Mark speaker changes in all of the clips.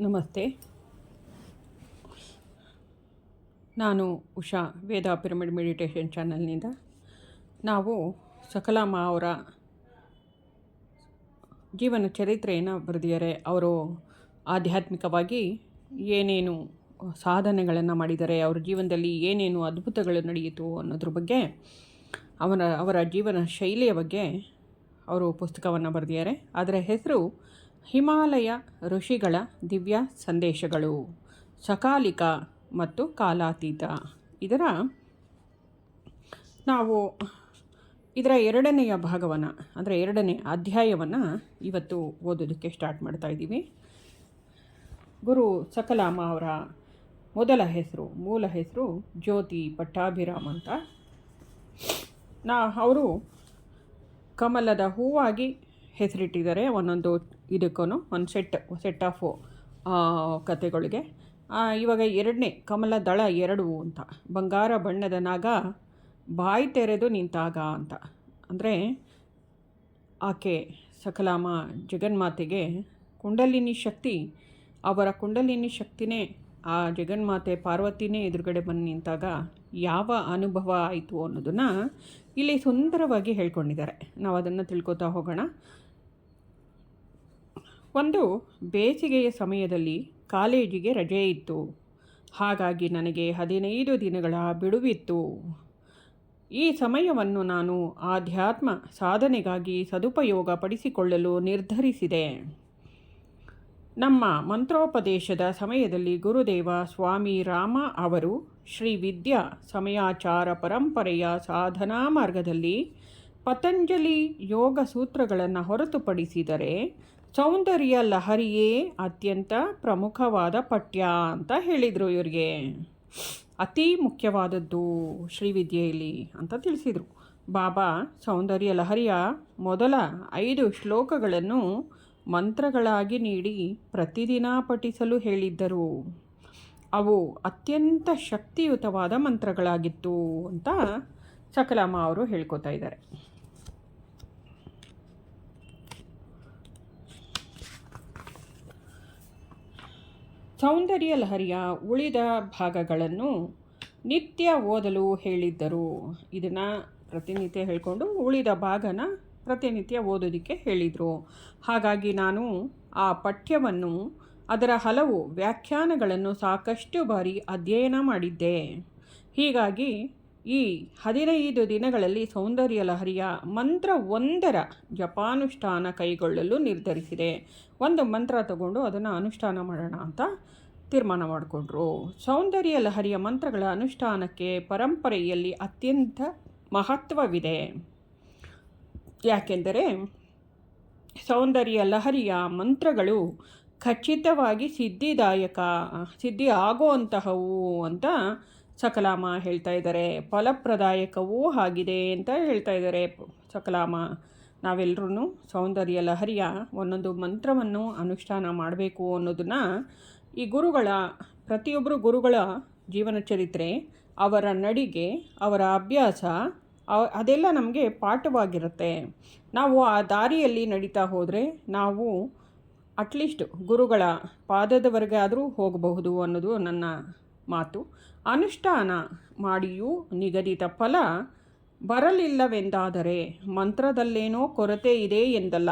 Speaker 1: ನಮಸ್ತೆ. ನಾನು Usha, Veda pyramid meditation ಚಾನಲ್ನಿಂದ. ನಾವು ಸಕಲಾಮ ಅವರ ಜೀವನ ಚರಿತ್ರೆಯನ್ನು ಬರೆದಿದ್ದಾರೆ. ಅವರು ಆಧ್ಯಾತ್ಮಿಕವಾಗಿ ಏನೇನು ಸಾಧನೆಗಳನ್ನು ಮಾಡಿದ್ದಾರೆ, ಅವರ ಜೀವನದಲ್ಲಿ ಏನೇನು ಅದ್ಭುತಗಳು ನಡೆಯಿತು ಅನ್ನೋದ್ರ ಬಗ್ಗೆ, ಅವನ, ಅವರ ಜೀವನ ಶೈಲಿಯ ಬಗ್ಗೆ ಅವರು ಪುಸ್ತಕವನ್ನು ಬರೆದಿದ್ದಾರೆ. ಅದರ ಹೆಸರು ಹಿಮಾಲಯ ಋಷಿಗಳ ದಿವ್ಯ ಸಂದೇಶಗಳು. ಸಕಾಲಿಕ ಮತ್ತು ಕಾಲಾತೀತ. ಇದರ ನಾವು ಇದರ ಎರಡನೆಯ ಭಾಗವನ್ನು, ಅಂದರೆ ಎರಡನೇ ಅಧ್ಯಾಯವನ್ನು ಇವತ್ತು ಓದೋದಕ್ಕೆ ಸ್ಟಾರ್ಟ್ ಮಾಡ್ತಾ ಇದ್ದೀವಿ. ಗುರು ಸಕಲಾಮ ಅವರ ಮೊದಲ ಹೆಸರು, ಮೂಲ ಹೆಸರು ಜ್ಯೋತಿ ಪಟ್ಟಾಭಿರಾಮ್ ಅಂತ. ನಾ, ಅವರು ಕಮಲದ ಹೂವಾಗಿ ಹೆಸರಿಟ್ಟಿದ್ದಾರೆ, ಒಂದೊಂದು ಇದಕ್ಕೂ ಒಂದು ಸೆಟ್ ಸೆಟ್ ಆಫ್ ಕತೆಗಳಿಗೆ ಇವಾಗ ಎರಡನೇ, ಕಮಲ ದಳ ಎರಡು ಅಂತ. ಬಂಗಾರ ಬಣ್ಣದ ನಾಗ ಬಾಯಿ ತೆರೆದು ನಿಂತಾಗ ಅಂತ. ಅಂದರೆ ಆಕೆ ಸಕಲಾಮ ಜಗನ್ಮಾತೆಗೆ ಕುಂಡಲಿನಿ ಶಕ್ತಿ, ಅವರ ಕುಂಡಲಿನಿ ಶಕ್ತಿನೇ ಆ ಜಗನ್ಮಾತೆ ಪಾರ್ವತಿನೇ ಎದುರುಗಡೆ ಬಂದು ನಿಂತಾಗ ಯಾವ ಅನುಭವ ಆಯಿತು ಅನ್ನೋದನ್ನು ಇಲ್ಲಿ ಸುಂದರವಾಗಿ ಹೇಳ್ಕೊಂಡಿದ್ದಾರೆ. ನಾವು ಅದನ್ನು ತಿಳ್ಕೊತಾ ಹೋಗೋಣ. ಒಂದು ಬೇಸಿಗೆಯ ಸಮಯದಲ್ಲಿ ಕಾಲೇಜಿಗೆ ರಜೆ ಇತ್ತು. ಹಾಗಾಗಿ ನನಗೆ ಹದಿನೈದು ದಿನಗಳ ಬಿಡುವಿತ್ತು. ಈ ಸಮಯವನ್ನು ನಾನು ಆಧ್ಯಾತ್ಮ ಸಾಧನೆಗಾಗಿ ಸದುಪಯೋಗ ಪಡಿಸಿಕೊಳ್ಳಲು ನಿರ್ಧರಿಸಿದೆ. ನಮ್ಮ ಮಂತ್ರೋಪದೇಶದ ಸಮಯದಲ್ಲಿ ಗುರುದೇವ ಸ್ವಾಮಿ ರಾಮ ಅವರು ಶ್ರೀ ವಿದ್ಯಾ ಸಮಯಾಚಾರ ಪರಂಪರೆಯ ಸಾಧನಾ ಮಾರ್ಗದಲ್ಲಿ ಪತಂಜಲಿ ಯೋಗ ಸೂತ್ರಗಳನ್ನು ಹೊರತುಪಡಿಸಿದರೆ ಸೌಂದರ್ಯ ಲಹರಿಯೇ ಅತ್ಯಂತ ಪ್ರಮುಖವಾದ ಪಠ್ಯ ಅಂತ ಹೇಳಿದರು ಇವರಿಗೆ. ಅತಿ ಮುಖ್ಯವಾದದ್ದು ಶ್ರೀವಿದ್ಯೆಯಲ್ಲಿ ಅಂತ ತಿಳಿಸಿದರು. ಬಾಬಾ ಸೌಂದರ್ಯ ಲಹರಿಯ ಮೊದಲ ಐದು ಶ್ಲೋಕಗಳನ್ನು ಮಂತ್ರಗಳಾಗಿ ನೀಡಿ ಪ್ರತಿದಿನ ಪಠಿಸಲು ಹೇಳಿದ್ದರು. ಅವು ಅತ್ಯಂತ ಶಕ್ತಿಯುತವಾದ ಮಂತ್ರಗಳಾಗಿತ್ತು ಅಂತ ಸಕಲಮ್ಮ ಅವರು ಹೇಳ್ಕೊತಾ ಇದ್ದಾರೆ. ಸೌಂದರ್ಯ ಲಹರಿಯ ಉಳಿದ ಭಾಗಗಳನ್ನು ನಿತ್ಯ ಓದಲು ಹೇಳಿದ್ದರು. ಇದನ್ನು ಪ್ರತಿನಿತ್ಯ ಹೇಳಿಕೊಂಡು ಉಳಿದ ಭಾಗನ ಪ್ರತಿನಿತ್ಯ ಓದೋದಕ್ಕೆ ಹೇಳಿದರು. ಹಾಗಾಗಿ ನಾನು ಆ ಪಠ್ಯವನ್ನು, ಅದರ ಹಲವು ವ್ಯಾಖ್ಯಾನಗಳನ್ನು ಸಾಕಷ್ಟು ಬಾರಿ ಅಧ್ಯಯನ ಮಾಡಿದ್ದೆ. ಹೀಗಾಗಿ ಈ ಹದಿನೈದು ದಿನಗಳಲ್ಲಿ ಸೌಂದರ್ಯ ಲಹರಿಯ ಮಂತ್ರ ಒಂದರ ಜಪಾನುಷ್ಠಾನ ಕೈಗೊಳ್ಳಲು ನಿರ್ಧರಿಸಿದೆ. ಒಂದು ಮಂತ್ರ ತಗೊಂಡು ಅದನ್ನು ಅನುಷ್ಠಾನ ಮಾಡೋಣ ಅಂತ ತೀರ್ಮಾನ ಮಾಡಿಕೊಂಡ್ರು. ಸೌಂದರ್ಯ ಲಹರಿಯ ಮಂತ್ರಗಳ ಅನುಷ್ಠಾನಕ್ಕೆ ಪರಂಪರೆಯಲ್ಲಿ ಅತ್ಯಂತ ಮಹತ್ವವಿದೆ. ಯಾಕೆಂದರೆ ಸೌಂದರ್ಯ ಲಹರಿಯ ಮಂತ್ರಗಳು ಖಚಿತವಾಗಿ ಸಿದ್ಧಿದಾಯಕ, ಸಿದ್ಧಿ ಆಗುವಂತಹವು ಅಂತ ಸಕಲಾಮ ಹೇಳ್ತಾ ಇದ್ದಾರೆ. ಫಲಪ್ರದಾಯಕವೂ ಆಗಿದೆ ಅಂತ ಹೇಳ್ತಾ ಇದ್ದಾರೆ ಸಕಲಾಮ. ನಾವೆಲ್ಲರೂ ಸೌಂದರ್ಯ ಲಹರಿಯ ಒಂದೊಂದು ಮಂತ್ರವನ್ನು ಅನುಷ್ಠಾನ ಮಾಡಬೇಕು ಅನ್ನೋದನ್ನು ಈ ಗುರುಗಳ ಪ್ರತಿಯೊಬ್ಬರು ಗುರುಗಳ ಜೀವನ ಚರಿತ್ರೆ, ಅವರ ನಡಿಗೆ, ಅವರ ಅಭ್ಯಾಸ ಅದೆಲ್ಲ ನಮಗೆ ಪಾಠವಾಗಿರುತ್ತೆ. ನಾವು ಆ ದಾರಿಯಲ್ಲಿ ನಡೀತಾ ಹೋದರೆ ನಾವು ಅಟ್ಲೀಸ್ಟ್ ಗುರುಗಳ ಪಾದದವರೆಗೆ ಆದರೂ ಹೋಗಬಹುದು ಅನ್ನೋದು ನನ್ನ ಮಾತು, ಅನುಷ್ಠಾನ ಮಾಡಿಯೂ ನಿಗದಿತ ಫಲ ಬರಲಿಲ್ಲವೆಂದಾದರೆ ಮಂತ್ರದಲ್ಲೇನೋ ಕೊರತೆ ಇದೆ ಎಂದಲ್ಲ.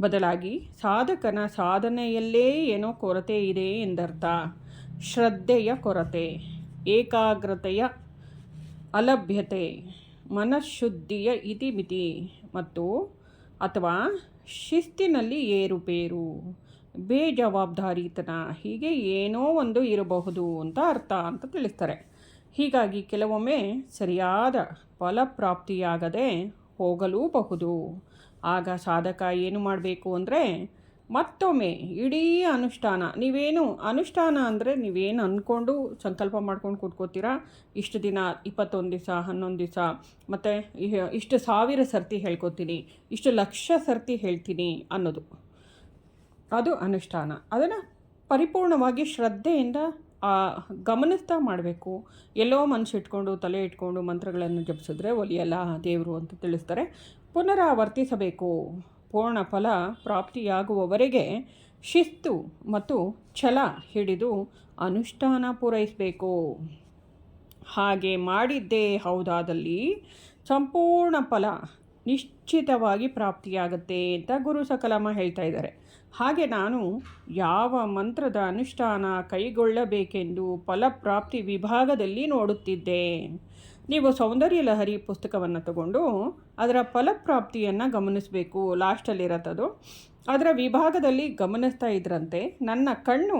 Speaker 1: ಬದಲಾಗಿ ಸಾಧಕನ ಸಾಧನೆಯಲ್ಲೇ ಏನೋ ಕೊರತೆ ಇದೆ ಎಂದರ್ಥ. ಶ್ರದ್ಧೆಯ ಕೊರತೆ, ಏಕಾಗ್ರತೆಯ ಅಲಭ್ಯತೆ, ಮನಃಶುದ್ಧಿಯ ಇತಿಮಿತಿ ಮತ್ತು ಅಥವಾ ಶಿಸ್ತಿನಲ್ಲಿ ಏರುಪೇರು ಬೇಜವಾಬ್ದಾರಿತನ ಹೀಗೆ ಏನೋ ಒಂದು ಇರಬಹುದು ಅಂತ ಅರ್ಥ ಅಂತ ತಿಳಿಸ್ತಾರೆ. ಹೀಗಾಗಿ ಕೆಲವೊಮ್ಮೆ ಸರಿಯಾದ ಫಲಪ್ರಾಪ್ತಿಯಾಗದೆ ಹೋಗಲೂಬಹುದು. ಆಗ ಸಾಧಕ ಏನು ಮಾಡಬೇಕು ಅಂದರೆ ಮತ್ತೊಮ್ಮೆ ಇಡೀ ಅನುಷ್ಠಾನ, ನೀವೇನು ಅನುಷ್ಠಾನ ಅಂದರೆ ನೀವೇನು ಅಂದ್ಕೊಂಡು ಸಂಕಲ್ಪ ಮಾಡ್ಕೊಂಡು ಕೂತ್ಕೋತೀರಾ? ಇಷ್ಟು ದಿನ, ಇಪ್ಪತ್ತೊಂದು ದಿವಸ, ಹನ್ನೊಂದು ದಿವಸ, ಮತ್ತು ಇಷ್ಟು ಸಾವಿರ ಸರ್ತಿ ಹೇಳ್ಕೊತೀನಿ, ಇಷ್ಟು ಲಕ್ಷ ಸರ್ತಿ ಹೇಳ್ತೀನಿ ಅನ್ನೋದು. ಅದು ಅನುಷ್ಠಾನ. ಅದನ್ನು ಪರಿಪೂರ್ಣವಾಗಿ ಶ್ರದ್ಧೆಯಿಂದ ಗಮನಿಸ್ತಾ ಮಾಡಬೇಕು. ಎಲ್ಲೋ ಮನಸ್ಸು ಇಟ್ಕೊಂಡು, ತಲೆ ಇಟ್ಕೊಂಡು ಮಂತ್ರಗಳನ್ನು ಜಪಿಸಿದ್ರೆ ಒಲಿಯಲ್ಲ, ದೇವರು ಅಂತ ತಿಳಿಸ್ತಾರೆ. ಪುನರಾವರ್ತಿಸಬೇಕು. ಪೂರ್ಣ ಫಲ ಪ್ರಾಪ್ತಿಯಾಗುವವರೆಗೆ ಶಿಸ್ತು ಮತ್ತು ಛಲ ಹಿಡಿದು ಅನುಷ್ಠಾನ ಪೂರೈಸಬೇಕು. ಹಾಗೆ ಮಾಡಿದ್ದೇ ಹೌದಾದಲ್ಲಿ ಸಂಪೂರ್ಣ ಫಲ ನಿಶ್ಚಿತವಾಗಿ ಪ್ರಾಪ್ತಿಯಾಗುತ್ತೆ ಅಂತ ಗುರು ಸಕಲಮ್ಮ ಹೇಳ್ತಾ ಇದ್ದಾರೆ. ಹಾಗೆ ನಾನು ಯಾವ ಮಂತ್ರದ ಅನುಷ್ಠಾನ ಕೈಗೊಳ್ಳಬೇಕೆಂದು ಫಲಪ್ರಾಪ್ತಿ ವಿಭಾಗದಲ್ಲಿ ನೋಡುತ್ತಿದ್ದೆ. ನೀವು ಸೌಂದರ್ಯ ಲಹರಿ ಪುಸ್ತಕವನ್ನು ತಗೊಂಡು ಅದರ ಫಲಪ್ರಾಪ್ತಿಯನ್ನು ಗಮನಿಸಬೇಕು. ಲಾಸ್ಟಲ್ಲಿರತ್ತದು ಅದರ ವಿಭಾಗದಲ್ಲಿ ಗಮನಿಸ್ತಾ ಇದ್ರಂತೆ ನನ್ನ ಕಣ್ಣು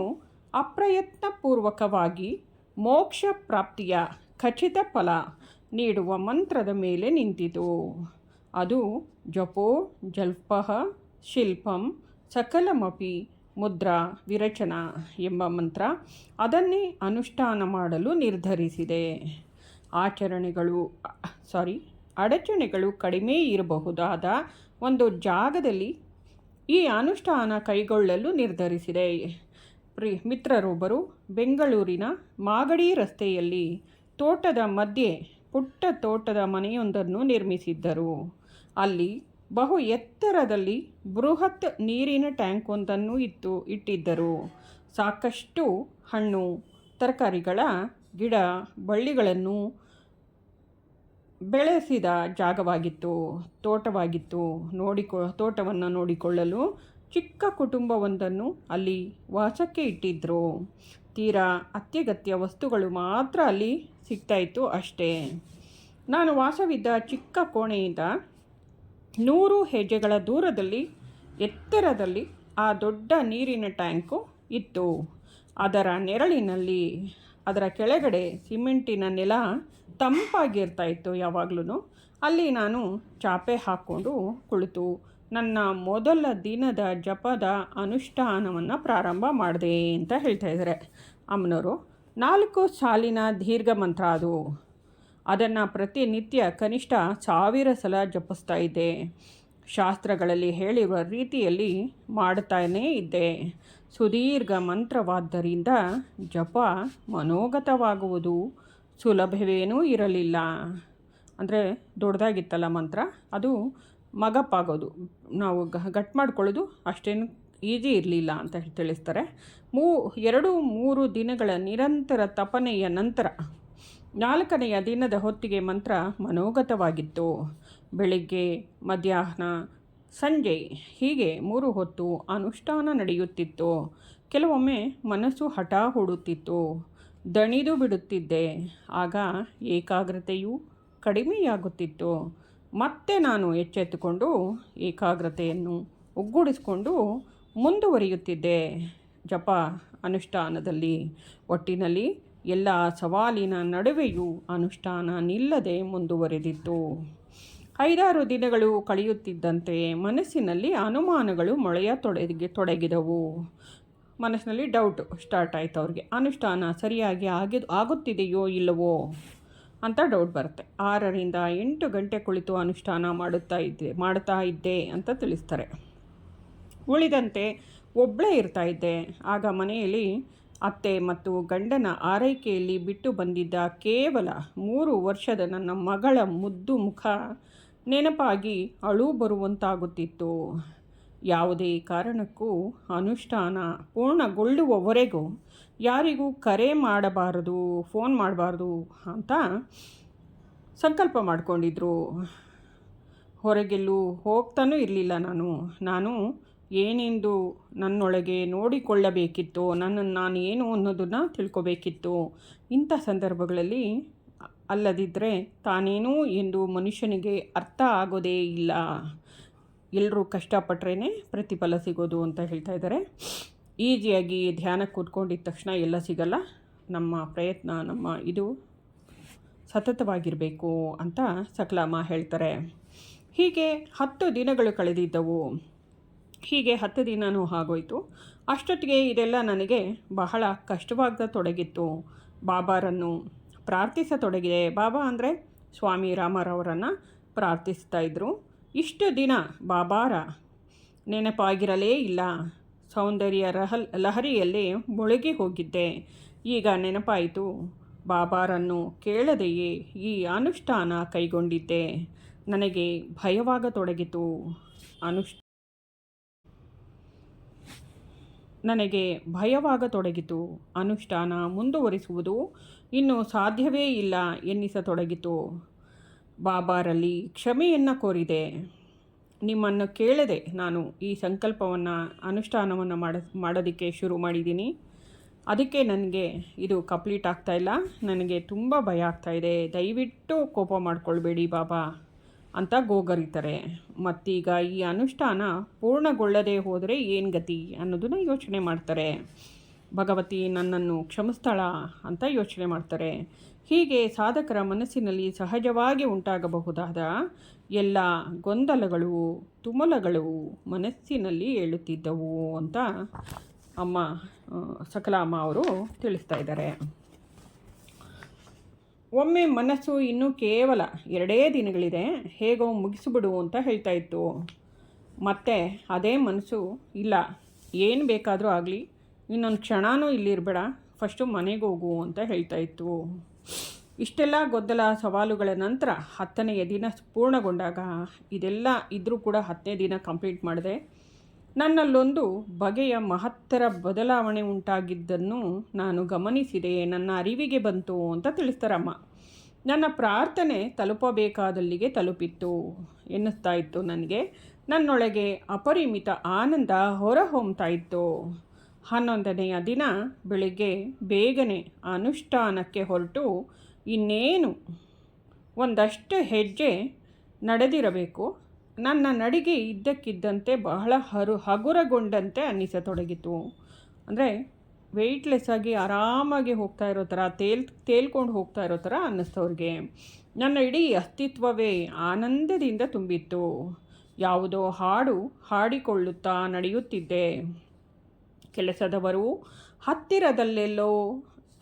Speaker 1: ಅಪ್ರಯತ್ನಪೂರ್ವಕವಾಗಿ ಮೋಕ್ಷ ಪ್ರಾಪ್ತಿಯ ಖಚಿತ ಫಲ ನೀಡುವ ಮಂತ್ರದ ಮೇಲೆ ನಿಂತಿತು. ಅದು ಜಪೋ ಜಲ್ಪಃ ಶಿಲ್ಪಂ ಸಕಲಮಪಿ ಮುದ್ರಾ ವಿರಚನ ಎಂಬ ಮಂತ್ರ ಅದನ್ನೇ ಅನುಷ್ಠಾನ ಮಾಡಲು ನಿರ್ಧರಿಸಿದೆ. ಆಚರಣೆಗಳು, ಸಾರಿ, ಅಡಚಣೆಗಳು ಕಡಿಮೆ ಇರಬಹುದಾದ ಒಂದು ಜಾಗದಲ್ಲಿ ಈ ಅನುಷ್ಠಾನ ಕೈಗೊಳ್ಳಲು ನಿರ್ಧರಿಸಿದೆ. ಪ್ರಿ, ಮಿತ್ರರೊಬ್ಬರು ಬೆಂಗಳೂರಿನ ಮಾಗಡಿ ರಸ್ತೆಯಲ್ಲಿ ತೋಟದ ಮಧ್ಯೆ ಪುಟ್ಟ ತೋಟದ ಮನೆಯೊಂದನ್ನು ನಿರ್ಮಿಸಿದ್ದರು. ಅಲ್ಲಿ ಬಹು ಎತ್ತರದಲ್ಲಿ ಬೃಹತ್ ನೀರಿನ ಟ್ಯಾಂಕ್ ಒಂದನ್ನು ಇತ್ತು, ಇಟ್ಟಿದ್ದರು. ಸಾಕಷ್ಟು ಹಣ್ಣು, ತರಕಾರಿಗಳ, ಗಿಡ, ಬಳ್ಳಿಗಳನ್ನು ಬೆಳೆಸಿದ ಜಾಗವಾಗಿತ್ತು, ತೋಟವಾಗಿತ್ತು. ನೋಡಿಕೊ, ತೋಟವನ್ನು ನೋಡಿಕೊಳ್ಳಲು ಚಿಕ್ಕ ಕುಟುಂಬವೊಂದನ್ನು ಅಲ್ಲಿ ವಾಸಕ್ಕೆ ಇಟ್ಟಿದ್ದರು ತೀರಾ ಅತ್ಯಗತ್ಯ ವಸ್ತುಗಳು ಮಾತ್ರ ಅಲ್ಲಿ ಸಿಗ್ತಾಯಿತ್ತು ಅಷ್ಟೇ. ನಾನು ವಾಸವಿದ್ದ ಚಿಕ್ಕ ಕೋಣೆಯಿಂದ ನೂರು ಹೆಜ್ಜೆಗಳ ದೂರದಲ್ಲಿ, ಎತ್ತರದಲ್ಲಿ ಆ ದೊಡ್ಡ ನೀರಿನ ಟ್ಯಾಂಕು ಇತ್ತು. ಅದರ ನೆರಳಿನಲ್ಲಿ, ಅದರ ಕೆಳಗಡೆ ಸಿಮೆಂಟಿನ ನೆಲ ತಂಪಾಗಿರ್ತಾ ಇತ್ತು ಯಾವಾಗಲೂ ಅಲ್ಲಿ ನಾನು ಚಾಪೆ ಹಾಕ್ಕೊಂಡು ಕುಳಿತು. ನನ್ನ ಮೊದಲ ದಿನದ ಜಪದ ಅನುಷ್ಠಾನವನ್ನು ಪ್ರಾರಂಭ ಮಾಡಿದೆ ಅಂತ ಹೇಳ್ತಾ ಇದ್ದಾರೆ ಅಮ್ಮನವರು ನಾಲ್ಕು ಸಾಲಿನ ದೀರ್ಘ ಮಂತ್ರ ಅದು. ಅದನ್ನು ಪ್ರತಿನಿತ್ಯ ಕನಿಷ್ಠ ಸಾವಿರ ಸಲ ಜಪಿಸ್ತಾ ಇದ್ದೆ. ಶಾಸ್ತ್ರಗಳಲ್ಲಿ ಹೇಳಿರುವ ರೀತಿಯಲ್ಲಿ ಮಾಡ್ತಾನೇ ಇದ್ದೆ. ಸುದೀರ್ಘ ಮಂತ್ರವಾದ್ದರಿಂದ ಜಪ ಮನೋಗತವಾಗುವುದು ಸುಲಭವೇನೂ ಇರಲಿಲ್ಲ. ಅಂದರೆ ದೊಡ್ಡದಾಗಿತ್ತಲ್ಲ ಮಂತ್ರ? ಅದು ಮಗಪ್ಪಾಗೋದು ನಾವು ಗಟ್ ಮಾಡ್ಕೊಳ್ಳೋದು ಅಷ್ಟೇನು ಈಜಿ ಇರಲಿಲ್ಲ ಅಂತ ತಿಳಿಸ್ತಾರೆ. ಮೂ, ಎರಡು, ಮೂರು ದಿನಗಳ ನಿರಂತರ ತಪನೆಯ ನಂತರ ನಾಲ್ಕನೆಯ ದಿನದ ಹೊತ್ತಿಗೆ ಮಂತ್ರ ಮನೋಗತವಾಗಿತ್ತು. ಬೆಳಿಗ್ಗೆ, ಮಧ್ಯಾಹ್ನ, ಸಂಜೆ ಹೀಗೆ ಮೂರು ಹೊತ್ತು ಅನುಷ್ಠಾನ ನಡೆಯುತ್ತಿತ್ತು. ಕೆಲವೊಮ್ಮೆ ಮನಸ್ಸು ಹಠ ಹೂಡುತ್ತಿತ್ತು. ದಣಿದು ಬಿಡುತ್ತಿದ್ದೆ. ಆಗ ಏಕಾಗ್ರತೆಯು ಕಡಿಮೆಯಾಗುತ್ತಿತ್ತು. ಮತ್ತೆ ನಾನು ಎಚ್ಚೆತ್ತುಕೊಂಡು ಏಕಾಗ್ರತೆಯನ್ನು ಒಗ್ಗೂಡಿಸಿಕೊಂಡು ಮುಂದುವರಿಯುತ್ತಿದ್ದೆ. ಜಪ ಅನುಷ್ಠಾನದಲ್ಲಿ ಒಟ್ಟಿನಲ್ಲಿ ಎಲ್ಲ ಸವಾಲಿನ ನಡುವೆಯೂ ಅನುಷ್ಠಾನ ನಿಲ್ಲದೆ ಮುಂದುವರೆದಿತ್ತು. ಐದಾರು ದಿನಗಳು ಕಳೆಯುತ್ತಿದ್ದಂತೆ ಮನಸ್ಸಿನಲ್ಲಿ ಅನುಮಾನಗಳು ಮೊಳೆಯ ತೊಡಗಿ, ತೊಡಗಿದವು. ಮನಸ್ಸಿನಲ್ಲಿ ಡೌಟ್ ಸ್ಟಾರ್ಟ್ ಆಯಿತು ಅವ್ರಿಗೆ. ಅನುಷ್ಠಾನ ಸರಿಯಾಗಿ ಆಗಿ ಆಗುತ್ತಿದೆಯೋ ಇಲ್ಲವೋ ಅಂತ ಡೌಟ್ ಬರುತ್ತೆ. ಆರರಿಂದ ಎಂಟು ಗಂಟೆ ಕುಳಿತು ಅನುಷ್ಠಾನ ಮಾಡುತ್ತಾ ಇದ್ದೆ ಮಾಡ್ತಾ ಇದ್ದೆ ಅಂತ ತಿಳಿಸ್ತಾರೆ. ಉಳಿದಂತೆ ಒಬ್ಬಳೇ ಇರ್ತಾ ಇದ್ದೆ. ಆಗ ಮನೆಯಲ್ಲಿ ಅತ್ತೆ ಮತ್ತು ಗಂಡನ ಆರೈಕೆಯಲ್ಲಿ ಬಿಟ್ಟು ಬಂದಿದ್ದ ಕೇವಲ ಮೂರು ವರ್ಷದ ನನ್ನ ಮಗಳ ಮುದ್ದು ಮುಖ ನೆನಪಾಗಿ ಅಳು ಬರುವಂತಾಗುತ್ತಿತ್ತು. ಯಾವುದೇ ಕಾರಣಕ್ಕೂ ಅನುಷ್ಠಾನ ಪೂರ್ಣಗೊಳ್ಳುವವರೆಗೂ ಯಾರಿಗೂ ಕರೆ ಮಾಡಬಾರದು, ಫೋನ್ ಮಾಡಬಾರ್ದು ಅಂತ ಸಂಕಲ್ಪ ಮಾಡಿಕೊಂಡಿದ್ರು. ಹೊರಗೆಲ್ಲೂ ಹೋಗ್ತಾನೂ ಇರಲಿಲ್ಲ ನಾನು. ನಾನು ಏನೆಂದು ನನ್ನೊಳಗೆ ನೋಡಿಕೊಳ್ಳಬೇಕಿತ್ತು, ನನ್ನನ್ನು ನಾನು ಏನು ಅನ್ನೋದನ್ನು ತಿಳ್ಕೊಬೇಕಿತ್ತು, ಇಂಥ ಸಂದರ್ಭಗಳಲ್ಲಿ ಅಲ್ಲದಿದ್ದರೆ ತಾನೇನು ಎಂದು ಮನುಷ್ಯನಿಗೆ ಅರ್ಥ ಆಗೋದೇ ಇಲ್ಲ. ಎಲ್ಲರೂ ಕಷ್ಟಪಟ್ರೇ ಪ್ರತಿಫಲ ಸಿಗೋದು ಅಂತ ಹೇಳ್ತಾ ಇದ್ದಾರೆ. ಈಜಿಯಾಗಿ ಧ್ಯಾನ ಕೂತ್ಕೊಂಡಿದ್ದ ತಕ್ಷಣ ಎಲ್ಲ ಸಿಗಲ್ಲ. ನಮ್ಮ ಪ್ರಯತ್ನ, ನಮ್ಮ ಇದು ಸತತವಾಗಿರಬೇಕು ಅಂತ ಸಕಲಮ್ಮ ಹೇಳ್ತಾರೆ. ಹೀಗೆ ಹತ್ತು ದಿನಗಳು ಕಳೆದಿದ್ದವು. ಹೀಗೆ ಹತ್ತು ದಿನವೂ ಆಗೋಯ್ತು. ಅಷ್ಟೊತ್ತಿಗೆ ಇದೆಲ್ಲ ನನಗೆ ಬಹಳ ಕಷ್ಟವಾಗ್ತಾ ತೊಡಗಿತ್ತು ಬಾಬಾರನ್ನು ಪ್ರಾರ್ಥಿಸತೊಡಗಿದೆ. ಬಾಬಾ ಅಂದರೆ ಸ್ವಾಮಿ ರಾಮರವರನ್ನು ಪ್ರಾರ್ಥಿಸ್ತಾ ಇದ್ದರು ಇಷ್ಟು ದಿನ ಬಾಬಾರ ನೆನಪಾಗಿರಲೇ ಇಲ್ಲ. ಸೌಂದರ್ಯ ರಹಲ್, ಲಹರಿಯಲ್ಲಿ ಮುಳುಗಿ ಹೋಗಿದ್ದೆ. ಈಗ ನೆನಪಾಯಿತು ಬಾಬಾರನ್ನು ಕೇಳದೆಯೇ ಈ ಅನುಷ್ಠಾನ ಕೈಗೊಂಡಿದ್ದೆ. ನನಗೆ ಭಯವಾಗತೊಡಗಿತು ಅನುಷ್ ನನಗೆ ಭಯವಾಗತೊಡಗಿತು. ಅನುಷ್ಠಾನ ಮುಂದುವರಿಸುವುದು ಇನ್ನು ಸಾಧ್ಯವೇ ಇಲ್ಲ ಎನ್ನಿಸತೊಡಗಿತು. ಬಾಬಾರಲ್ಲಿ ಕ್ಷಮೆಯನ್ನು ಕೋರಿದೆ. ನಿಮ್ಮನ್ನು ಕೇಳದೆ ನಾನು ಈ ಸಂಕಲ್ಪವನ್ನು, ಅನುಷ್ಠಾನವನ್ನು ಮಾಡ, ಮಾಡೋದಕ್ಕೆ ಶುರು ಮಾಡಿದ್ದೀನಿ. ಅದಕ್ಕೆ ನನಗೆ ಇದು ಕಂಪ್ಲೀಟ್ ಆಗ್ತಾಯಿಲ್ಲ ನನಗೆ ತುಂಬ ಭಯ ಆಗ್ತಾಯಿದೆ ದಯವಿಟ್ಟು ಕೋಪ ಮಾಡಿಕೊಳ್ಬೇಡಿ ಬಾಬಾ. ಅಂತ ಗೋಗರಿತಾರೆ. ಮತ್ತೀಗ ಈ ಅನುಷ್ಠಾನ ಪೂರ್ಣಗೊಳ್ಳದೆ ಹೋದರೆ ಏನು ಗತಿ ಅನ್ನೋದನ್ನು ಯೋಚನೆ ಮಾಡ್ತಾರೆ. ಭಗವತಿ ನನ್ನನ್ನು ಕ್ಷಮಿಸ್ತಾಳ ಅಂತ ಯೋಚನೆ ಮಾಡ್ತಾರೆ. ಹೀಗೆ ಸಾಧಕರ ಮನಸ್ಸಿನಲ್ಲಿ ಸಹಜವಾಗಿ ಉಂಟಾಗಬಹುದಾದ ಎಲ್ಲ ಗೊಂದಲಗಳು, ತುಮಲಗಳು ಮನಸ್ಸಿನಲ್ಲಿ ಏಳುತ್ತಿದ್ದವು ಅಂತ ಅಮ್ಮ ಸಕಲ ಅಮ್ಮ ಅವರು ತಿಳಿಸ್ತಾ ಇದ್ದಾರೆ. ಒಮ್ಮೆ ಮನಸ್ಸು ಇನ್ನೂ ಕೇವಲ ಎರಡೇ ದಿನಗಳಿದೆ, ಹೇಗೋ ಮುಗಿಸಿಬಿಡು ಅಂತ ಹೇಳ್ತಾ ಇತ್ತು. ಮತ್ತೆ ಅದೇ ಮನಸ್ಸು, ಇಲ್ಲ, ಏನು ಬೇಕಾದರೂ ಆಗಲಿ, ಇನ್ನೊಂದು ಕ್ಷಣನೂ ಇಲ್ಲಿರಬೇಡ, ಫಸ್ಟು ಮನೆಗೆ ಹೋಗು ಅಂತ ಹೇಳ್ತಾ ಇತ್ತು. ಇಷ್ಟೆಲ್ಲ ಗೊದ್ದಲ ಸವಾಲುಗಳ ನಂತರ ಹತ್ತನೆಯ ದಿನ ಪೂರ್ಣಗೊಂಡಾಗ ಇದೆಲ್ಲ ಇದ್ದರೂ ಕೂಡ ಹತ್ತನೇ ದಿನ ಕಂಪ್ಲೀಟ್ ಮಾಡಿದೆ ನನ್ನಲ್ಲೊಂದು ಬಗೆಯ ಮಹತ್ತರ ಬದಲಾವಣೆ ಉಂಟಾಗಿದ್ದನ್ನು ನಾನು ಗಮನಿಸಿದೆ. ನನ್ನ ಅರಿವಿಗೆ ಬಂತು ಅಂತ ತಿಳಿಸ್ತಾರಮ್ಮ ನನ್ನ ಪ್ರಾರ್ಥನೆ ತಲುಪಬೇಕಾದಲ್ಲಿಗೆ ತಲುಪಿತ್ತು ಎನ್ನಿಸ್ತಾ ಇತ್ತು ನನಗೆ. ನನ್ನೊಳಗೆ ಅಪರಿಮಿತ ಆನಂದ ಹೊರಹೊಮ್ತಾ ಇತ್ತು. ಹನ್ನೊಂದನೆಯ ದಿನ ಬೆಳಿಗ್ಗೆ ಬೇಗನೆ ಅನುಷ್ಠಾನಕ್ಕೆ ಹೊರಟು ಇನ್ನೇನು? ಒಂದಷ್ಟು ಹೆಜ್ಜೆ ನಡೆದಿರಬೇಕು. ನನ್ನ ನಡಿಗೆ ಇದ್ದಕ್ಕಿದ್ದಂತೆ ಬಹಳ ಹರು ಹಗುರಗೊಂಡಂತೆ ಅನ್ನಿಸತೊಡಗಿತು. ಅಂದರೆ ವೆಯ್ಟ್ಲೆಸ್ ಆಗಿ ಆರಾಮಾಗಿ ಹೋಗ್ತಾ ಇರೋ ಥರ, ತೇಲ್, ತೇಲ್ಕೊಂಡು ಹೋಗ್ತಾ ಇರೋ ಥರ ಅನ್ನಿಸ್ತವ್ರಿಗೆ. ನನ್ನ ಇಡೀ ಅಸ್ತಿತ್ವವೇ ಆನಂದದಿಂದ ತುಂಬಿತ್ತು. ಯಾವುದೋ ಹಾಡು ಹಾಡಿಕೊಳ್ಳುತ್ತಾ ನಡೆಯುತ್ತಿದ್ದೆ. ಕೆಲಸದವರು ಹತ್ತಿರದಲ್ಲೆಲ್ಲೋ,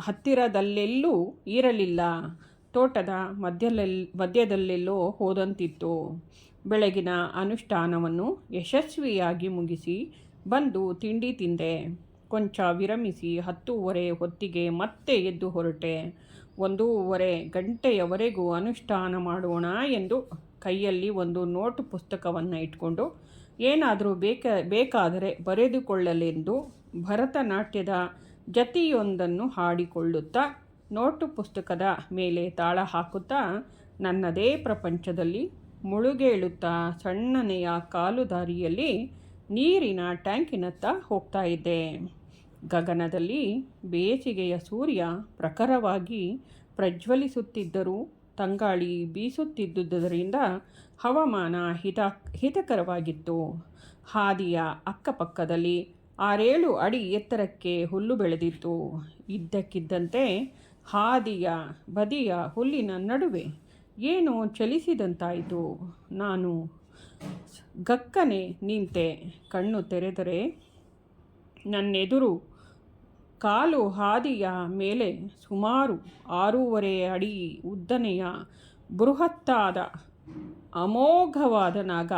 Speaker 1: ಹತ್ತಿರದಲ್ಲೆಲ್ಲೂ ಇರಲಿಲ್ಲ. ತೋಟದ ಮಧ್ಯದಲ್ಲಿ ಮಧ್ಯದಲ್ಲೆಲ್ಲೋ ಹೋದಂತಿತ್ತು. ಬೆಳಗಿನ ಅನುಷ್ಠಾನವನ್ನು ಯಶಸ್ವಿಯಾಗಿ ಮುಗಿಸಿ ಬಂದು ತಿಂಡಿ ತಿಂದೆ. ಕೊಂಚ ವಿರಮಿಸಿ ಹತ್ತೂವರೆ ಹೊತ್ತಿಗೆ ಮತ್ತೆ ಎದ್ದು ಹೊರಟೆ. ಒಂದೂವರೆ ಗಂಟೆಯವರೆಗೂ ಅನುಷ್ಠಾನ ಮಾಡೋಣ ಎಂದು ಕೈಯಲ್ಲಿ ಒಂದು ನೋಟ್ ಪುಸ್ತಕವನ್ನು ಇಟ್ಕೊಂಡು, ಏನಾದರೂ ಬೇಕ, ಬೇಕಾದರೆ ಬರೆದುಕೊಳ್ಳಲೆಂದು ಭರತನಾಟ್ಯದ ಜತಿಯೊಂದನ್ನು ಹಾಡಿಕೊಳ್ಳುತ್ತಾ ನೋಟು ಪುಸ್ತಕದ ಮೇಲೆ ತಾಳ ಹಾಕುತ್ತಾ, ನನ್ನದೇ ಪ್ರಪಂಚದಲ್ಲಿ ಮುಳುಗೇಳುತ್ತಾ ಸಣ್ಣನೆಯ ಕಾಲು ದಾರಿಯಲ್ಲಿ ನೀರಿನ ಟ್ಯಾಂಕಿನತ್ತ ಹೋಗ್ತಾ ಇದ್ದೆ. ಗಗನದಲ್ಲಿ ಬೇಸಿಗೆಯ ಸೂರ್ಯ ಪ್ರಖರವಾಗಿ ಪ್ರಜ್ವಲಿಸುತ್ತಿದ್ದರೂ ತಂಗಾಳಿ ಬೀಸುತ್ತಿದ್ದುದರಿಂದ ಹವಾಮಾನ ಹಿತ ಹಿತಕರವಾಗಿತ್ತು. ಹಾದಿಯ ಅಕ್ಕಪಕ್ಕದಲ್ಲಿ ಆರೇಳು ಅಡಿ ಎತ್ತರಕ್ಕೆ ಹುಲ್ಲು ಬೆಳೆದಿತ್ತು. ಇದ್ದಕ್ಕಿದ್ದಂತೆ ಹಾದಿಯ ಬದಿಯ ಹುಲ್ಲಿನ ನಡುವೆ ಏನೋ ಚಲಿಸಿದಂತಾಯಿತು? ನಾನು ಗಕ್ಕನೆ ನಿಂತೆ ಕಣ್ಣು ತೆರೆದರೆ ನನ್ನೆದುರು ಕಾಲು ಹಾದಿಯ ಮೇಲೆ ಸುಮಾರು ಆರೂವರೆ ಅಡಿ ಉದ್ದನೆಯ ಬೃಹತ್ತಾದ ಅಮೋಘವಾದ ನಾಗ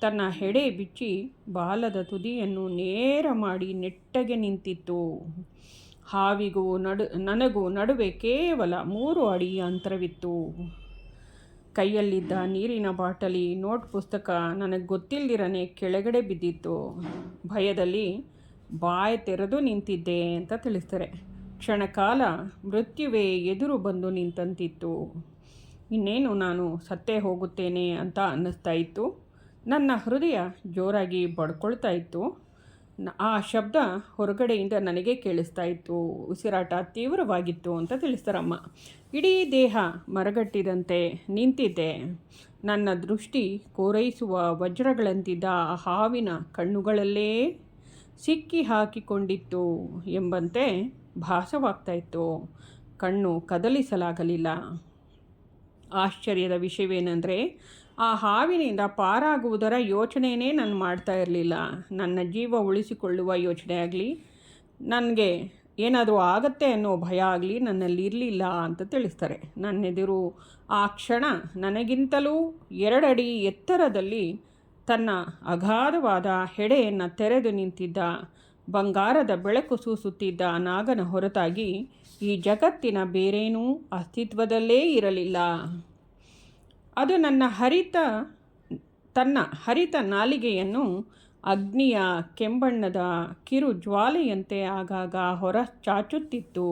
Speaker 1: ತನ್ನ ಹೆಡೆ ಬಿಚ್ಚಿ ಬಾಲದ ತುದಿಯನ್ನು ನೇರ ಮಾಡಿ ನೆಟ್ಟಗೆ ನಿಂತಿತ್ತು. ಹಾವಿಗೂ ನಡು, ನನಗೂ ನಡುವೆ ಕೇವಲ ಮೂರು ಅಡಿ ಅಂತರವಿತ್ತು. ಕೈಯಲ್ಲಿದ್ದ ನೀರಿನ ಬಾಟಲಿ, ನೋಟ್ ಪುಸ್ತಕ ನನಗೆ ಗೊತ್ತಿಲ್ಲದಿರನೆ ಕೆಳಗಡೆ ಬಿದ್ದಿತ್ತು. ಭಯದಲ್ಲಿ ಬಾಯಿ ತೆರೆದು ನಿಂತಿದ್ದೆ ಅಂತ ತಿಳಿಸ್ತಾರೆ. ಕ್ಷಣಕಾಲ ಮೃತ್ಯುವೇ ಎದುರು ಬಂದು ನಿಂತಂತಿತ್ತು. ಇನ್ನೇನು ನಾನು ಸತ್ತೇ ಹೋಗುತ್ತೇನೆ ಅಂತ ಅನ್ನಿಸ್ತಾ ನನ್ನ ಹೃದಯ ಜೋರಾಗಿ ಬಡ್ಕೊಳ್ತಾ ಇತ್ತು. ಆ ಶಬ್ದ ಹೊರಗಡೆಯಿಂದ ನನಗೆ ಕೇಳಿಸ್ತಾ ಇತ್ತು. ಉಸಿರಾಟ ತೀವ್ರವಾಗಿತ್ತು ಅಂತ ತಿಳಿಸ್ತಾರಮ್ಮ. ಇಡೀ ದೇಹ ಮರಗಟ್ಟಿದಂತೆ ನಿಂತಿದ್ದೆ ನನ್ನ ದೃಷ್ಟಿ ಕೋರೈಸುವ ವಜ್ರಗಳಂತಿದ್ದ ಆ ಹಾವಿನ ಕಣ್ಣುಗಳಲ್ಲೇ ಸಿಕ್ಕಿ ಹಾಕಿಕೊಂಡಿತ್ತು ಎಂಬಂತೆ ಭಾಸವಾಗ್ತಾ ಇತ್ತು. ಕಣ್ಣು ಕದಲಿಸಲಾಗಲಿಲ್ಲ. ಆಶ್ಚರ್ಯದ ವಿಷಯವೇನೆಂದರೆ ಆ ಹಾವಿನಿಂದ ಪಾರಾಗುವುದರ ಯೋಚನೆಯೇ ನಾನು ಮಾಡ್ತಾ ಇರಲಿಲ್ಲ. ನನ್ನ ಜೀವ ಉಳಿಸಿಕೊಳ್ಳುವ ಯೋಚನೆ ಆಗಲಿ, ನನಗೆ ಏನಾದರೂ ಆಗತ್ತೆ ಅನ್ನೋ ಭಯ ಆಗಲಿ ನನ್ನಲ್ಲಿ ಇರಲಿಲ್ಲ ಅಂತ ತಿಳಿಸ್ತಾರೆ. ನನ್ನೆದುರು ಆ ಕ್ಷಣ ನನಗಿಂತಲೂ ಎರಡಡಿ ಎತ್ತರದಲ್ಲಿ ತನ್ನ ಅಗಾಧವಾದ ಹೆಡೆಯನ್ನು ತೆರೆದು ನಿಂತಿದ್ದ, ಬಂಗಾರದ ಬೆಳಕು ಸೂಸುತ್ತಿದ್ದ ನಾಗನ ಹೊರತಾಗಿ ಈ ಜಗತ್ತಿನ ಬೇರೇನೂ ಅಸ್ತಿತ್ವದಲ್ಲೇ ಇರಲಿಲ್ಲ. ಅದು ನನ್ನ ಹರಿತ, ತನ್ನ ಹರಿತ ನಾಲಿಗೆಯನ್ನು ಅಗ್ನಿಯ ಕೆಂಬಣ್ಣದ ಕಿರು ಜ್ವಾಲೆಯಂತೆ ಆಗಾಗ ಹೊರ ಚಾಚುತ್ತಿತ್ತು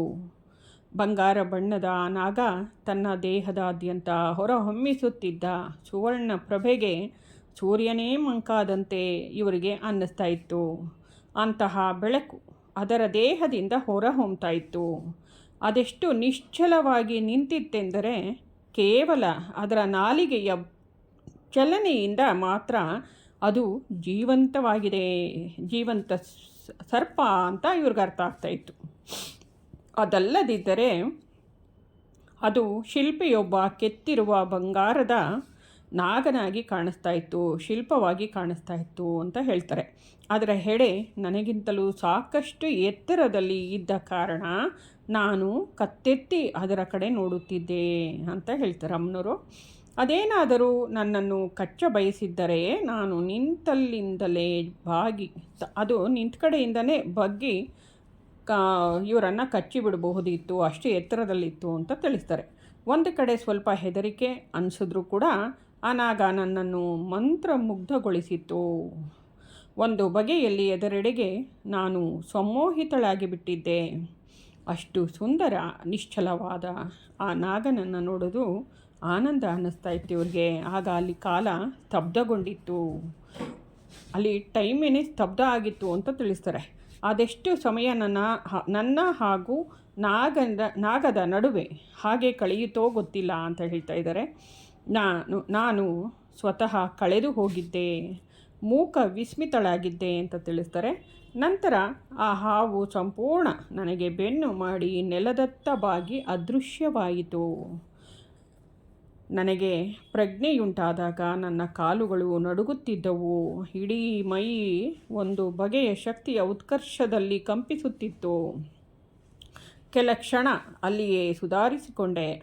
Speaker 1: ಬಂಗಾರ ಬಣ್ಣದ ನಾಗ ತನ್ನ ದೇಹದಾದ್ಯಂತ ಹೊರಹೊಮ್ಮಿಸುತ್ತಿದ್ದ ಸುವರ್ಣ ಪ್ರಭೆಗೆ ಸೂರ್ಯನೇ ಮಂಕಾದಂತೆ ಇವರಿಗೆ ಅನ್ನಿಸ್ತಾ ಇತ್ತು. ಅಂತಹ ಬೆಳಕು ಅದರ ದೇಹದಿಂದ ಹೊರಹೊಮ್ತಾ ಇತ್ತು. ಅದೆಷ್ಟು ನಿಶ್ಚಲವಾಗಿ ನಿಂತಿತ್ತೆಂದರೆ ಕೇವಲ ಅದರ ನಾಲಿಗೆಯ ಚಲನೆಯಿಂದ ಮಾತ್ರ ಅದು ಜೀವಂತವಾಗಿದೆ. ಜೀವಂತ ಸರ್ಪ ಅಂತ ಇವ್ರಿಗೆ ಅರ್ಥ ಆಗ್ತಾಯಿತ್ತು ಅದಲ್ಲದಿದ್ದರೆ ಅದು ಶಿಲ್ಪಿಯೊಬ್ಬ ಕೆತ್ತಿರುವ ಬಂಗಾರದ ನಾಗನಾಗಿ ಕಾಣಿಸ್ತಾ ಇತ್ತು, ಶಿಲ್ಪವಾಗಿ ಕಾಣಿಸ್ತಾ ಇತ್ತು ಅಂತ ಹೇಳ್ತಾರೆ. ಅದರ ಹೆಡೆ ನನಗಿಂತಲೂ ಸಾಕಷ್ಟು ಎತ್ತರದಲ್ಲಿ ಇದ್ದ ಕಾರಣ ನಾನು ಕತ್ತೆತ್ತಿ ಅದರ ಕಡೆ ನೋಡುತ್ತಿದ್ದೆ ಅಂತ ಹೇಳ್ತಾರೆ ಅಮ್ಮನವರು. ಅದೇನಾದರೂ ನನ್ನನ್ನು ಕಚ್ಚ ಬಯಸಿದ್ದರೆ ನಾನು ನಿಂತಲ್ಲಿಂದಲೇ ಬಾಗಿ, ಅದು ನಿಂತ ಕಡೆಯಿಂದನೇ ಬಗ್ಗಿ ಕಾ, ಇವರನ್ನು ಕಚ್ಚಿ ಬಿಡಬಹುದಿತ್ತು, ಅಷ್ಟು ಎತ್ತರದಲ್ಲಿತ್ತು ಅಂತ ತಿಳಿಸ್ತಾರೆ. ಒಂದು ಕಡೆ ಸ್ವಲ್ಪ ಹೆದರಿಕೆ ಅನಿಸಿದ್ರು ಕೂಡ ಆ ನಾಗ ನನ್ನನ್ನು ಮಂತ್ರಮುಗ್ಧಗೊಳಿಸಿತ್ತು. ಒಂದು ಬಗೆಯಲ್ಲಿ ಎದುರೆಡೆಗೆ ನಾನು ಸಮ್ಮೋಹಿತಳಾಗಿ ಬಿಟ್ಟಿದ್ದೆ ಅಷ್ಟು ಸುಂದರ, ನಿಶ್ಚಲವಾದ ಆ ನಾಗನನ್ನು ನೋಡೋದು ಆನಂದ ಅನ್ನಿಸ್ತಾ ಇತ್ತು ಇವ್ರಿಗೆ. ಆಗ ಅಲ್ಲಿ ಕಾಲ ಸ್ತಬ್ಧಗೊಂಡಿತ್ತು. ಅಲ್ಲಿ ಟೈಮೇನೆ ಸ್ತಬ್ಧ ಆಗಿತ್ತು ಅಂತ ತಿಳಿಸ್ತಾರೆ. ಅದೆಷ್ಟು ಸಮಯ ನನ್ನ ನನ್ನ ಹಾಗೂ ನಾಗದ ನಾಗದ ನಡುವೆ ಹಾಗೆ ಕಳೆಯುತ್ತೋ ಗೊತ್ತಿಲ್ಲ ಅಂತ ಹೇಳ್ತಾ ಇದ್ದಾರೆ. ನಾನು ನಾನು ಸ್ವತಃ ಕಳೆದು ಹೋಗಿದ್ದೆ. ಮೂಕ ವಿಸ್ಮಿತಳಾಗಿದ್ದೆ ಅಂತ ತಿಳಿಸ್ತಾರೆ. ನಂತರ ಆ ಹಾವು ಸಂಪೂರ್ಣ ನನಗೆ ಬೆನ್ನು ಮಾಡಿ ನೆಲದತ್ತ ಬಾಗಿ ಅದೃಶ್ಯವಾಯಿತು. ನನಗೆ ಪ್ರಜ್ಞೆಯುಂಟಾದಾಗ ನನ್ನ ಕಾಲುಗಳು ನಡುಗುತ್ತಿದ್ದವು. ಇಡೀ ಮೈ ಒಂದು ಬಗೆಯ ಶಕ್ತಿಯ ಉತ್ಕರ್ಷದಲ್ಲಿ ಕಂಪಿಸುತ್ತಿತ್ತು. ಕೆಲ ಕ್ಷಣ ಅಲ್ಲಿಯೇ ಸುಧಾರಿಸಿಕೊಂಡೆ.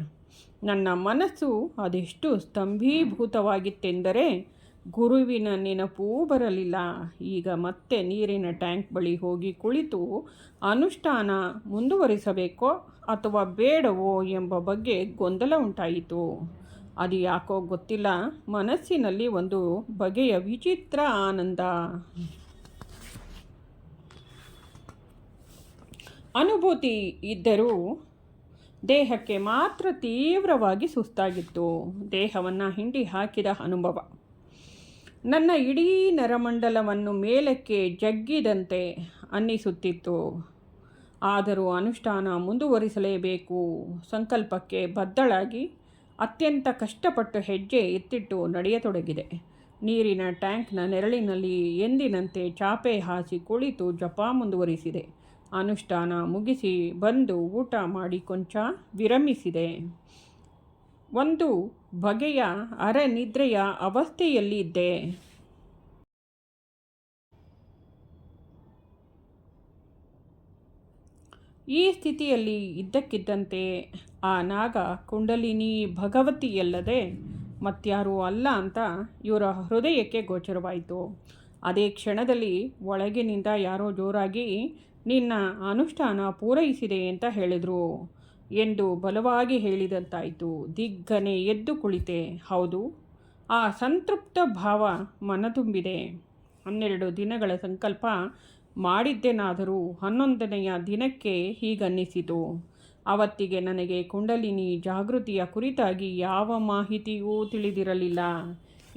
Speaker 1: ನನ್ನ ಮನಸ್ಸು ಅದೆಷ್ಟು ಸ್ತಂಭೀಭೂತವಾಗಿತ್ತೆಂದರೆ ಗುರುವಿನ ನೆನಪೂ ಬರಲಿಲ್ಲ. ಈಗ ಮತ್ತೆ ನೀರಿನ ಟ್ಯಾಂಕ್ ಬಳಿ ಹೋಗಿ ಕುಳಿತು ಅನುಷ್ಠಾನ ಮುಂದುವರಿಸಬೇಕೋ ಅಥವಾ ಬೇಡವೋ ಎಂಬ ಬಗ್ಗೆ ಗೊಂದಲ ಉಂಟಾಯಿತು. ಅದು ಯಾಕೋ ಗೊತ್ತಿಲ್ಲ. ಮನಸ್ಸಿನಲ್ಲಿ ಒಂದು ಬಗೆಯ ವಿಚಿತ್ರ ಆನಂದ. ಅನುಭೂತಿ ಇದ್ದರೂ ದೇಹಕ್ಕೆ ಮಾತ್ರ ತೀವ್ರವಾಗಿ ಸುಸ್ತಾಗಿತ್ತು. ದೇಹವನ್ನು ಹಿಂಡಿ ಹಾಕಿದ ಅನುಭವ. ನನ್ನ ಇಡೀ ನರಮಂಡಲವನ್ನು ಮೇಲಕ್ಕೆ ಜಗ್ಗಿದಂತೆ ಅನ್ನಿಸುತ್ತಿತ್ತು. ಆದರೂ ಅನುಷ್ಠಾನ ಮುಂದುವರಿಸಲೇಬೇಕು. ಸಂಕಲ್ಪಕ್ಕೆ ಬದ್ಧಳಾಗಿ ಅತ್ಯಂತ ಕಷ್ಟಪಟ್ಟು ಹೆಜ್ಜೆ ಎತ್ತಿಟ್ಟು ನಡೆಯತೊಡಗಿದೆ. ನೀರಿನ ಟ್ಯಾಂಕ್ನ ನೆರಳಿನಲ್ಲಿ ಎಂದಿನಂತೆ ಚಾಪೆ ಹಾಸಿ ಕುಳಿತು ಜಪ ಮುಂದುವರಿಸಿದೆ. ಅನುಷ್ಠಾನ ಮುಗಿಸಿ ಬಂದು ಊಟ ಮಾಡಿ ಕೊಂಚ ವಿರಮಿಸಿದೆ. ಒಂದು ಬಗೆಯ ಅರೆನಿದ್ರೆಯ ಅವಸ್ಥೆಯಲ್ಲಿದ್ದೆ. ಈ ಸ್ಥಿತಿಯಲ್ಲಿ ಇದ್ದಕ್ಕಿದ್ದಂತೆ ಆ ನಾಗ ಕುಂಡಲಿನಿ ಭಗವತಿಯಲ್ಲದೆ ಮತ್ಯಾರೂ ಅಲ್ಲ ಅಂತ ಇವರ ಹೃದಯಕ್ಕೆ ಗೋಚರವಾಯಿತು. ಅದೇ ಕ್ಷಣದಲ್ಲಿ ಒಳಗಿನಿಂದ ಯಾರೋ ಜೋರಾಗಿ, ನಿನ್ನ ಅನುಷ್ಠಾನ ಪೂರೈಸಿದೆ ಅಂತ ಹೇಳಿದರು. ಎಂದು ಬಲವಾಗಿ ಹೇಳಿದಂತಾಯಿತು. ದಿಗ್ಗನೆ ಎದ್ದು ಕುಳಿತೆ. ಹೌದು, ಆ ಸಂತೃಪ್ತ ಭಾವ ಮನ ತುಂಬಿದೆ ಹನ್ನೆರಡು ದಿನಗಳ ಸಂಕಲ್ಪ ಮಾಡಿದ್ದೇನಾದರೂ ಹನ್ನೊಂದನೆಯ ದಿನಕ್ಕೆ ಹೀಗನ್ನಿಸಿತು. ಅವತ್ತಿಗೆ ನನಗೆ ಕುಂಡಲಿನಿ ಜಾಗೃತಿಯ ಕುರಿತಾಗಿ ಯಾವ ಮಾಹಿತಿಯೂ ತಿಳಿದಿರಲಿಲ್ಲ.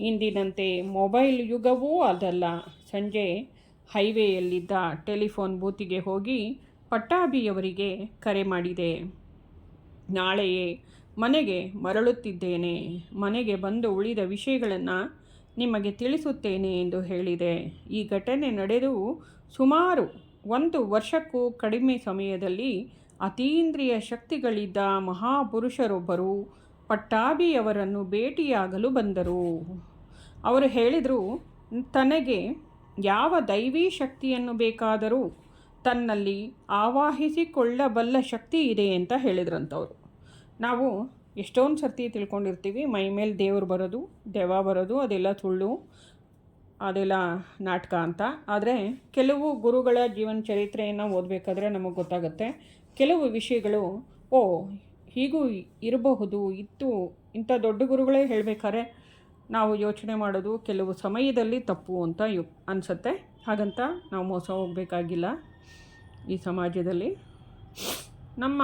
Speaker 1: ಇಂದಿನಂತೆ ಮೊಬೈಲ್ ಯುಗವೂ ಅದಲ್ಲ. ಸಂಜೆ ಹೈವೇಯಲ್ಲಿದ್ದ ಟೆಲಿಫೋನ್ ಬೂತಿಗೆ ಹೋಗಿ ಪಟ್ಟಾಭಿಯವರಿಗೆ ಕರೆ ಮಾಡಿದೆ. ನಾಳೆಯೇ ಮನೆಗೆ ಮರಳುತ್ತಿದ್ದೇನೆ. ಮನೆಗೆ ಬಂದು ಉಳಿದ ವಿಷಯಗಳನ್ನು ನಿಮಗೆ ತಿಳಿಸುತ್ತೇನೆ ಎಂದು ಹೇಳಿದೆ. ಈ ಘಟನೆ ನಡೆದು ಸುಮಾರು ಒಂದು ವರ್ಷಕ್ಕೂ ಕಡಿಮೆ ಸಮಯದಲ್ಲಿ ಅತೀಂದ್ರಿಯ ಶಕ್ತಿಗಳಿದ್ದ ಮಹಾಪುರುಷರೊಬ್ಬರು ಪಟ್ಟಾಭಿಯವರನ್ನು ಭೇಟಿಯಾಗಲು ಬಂದರು. ಅವರು ಹೇಳಿದರು, ತನಗೆ ಯಾವ ದೈವೀ ಶಕ್ತಿಯನ್ನು ಬೇಕಾದರೂ ತನ್ನಲ್ಲಿ ಆವಾಹಿಸಿಕೊಳ್ಳಬಲ್ಲ ಶಕ್ತಿ ಇದೆ ಅಂತ ಹೇಳಿದ್ರಂಥವ್ರು ನಾವು ಎಷ್ಟೊಂದು ಸರ್ತಿ ತಿಳ್ಕೊಂಡಿರ್ತೀವಿ, ಮೈ ಮೇಲೆ ದೇವ್ರು ಬರೋದು, ದೆವ್ವ ಬರೋದು, ಅದೆಲ್ಲ ಸುಳ್ಳು, ಅದೆಲ್ಲ ನಾಟಕ ಅಂತ. ಆದರೆ ಕೆಲವು ಗುರುಗಳ ಜೀವನ ಚರಿತ್ರೆಯನ್ನು ಓದಬೇಕಾದ್ರೆ ನಮಗೆ ಗೊತ್ತಾಗುತ್ತೆ. ಕೆಲವು ವಿಷಯಗಳು, ಓ, ಹೀಗೂ ಇರಬಹುದು, ಇತ್ತು, ಇಂಥ ದೊಡ್ಡ ಗುರುಗಳೇ ಹೇಳಬೇಕಾದ್ರೆ ನಾವು ಯೋಚನೆ ಮಾಡೋದು ಕೆಲವು ಸಮಯದಲ್ಲಿ ತಪ್ಪು ಅಂತ ಯು, ಅನಿಸುತ್ತೆ. ಹಾಗಂತ ನಾವು ಮೋಸ ಹೋಗಬೇಕಾಗಿಲ್ಲ ಈ ಸಮಾಜದಲ್ಲಿ. ನಮ್ಮ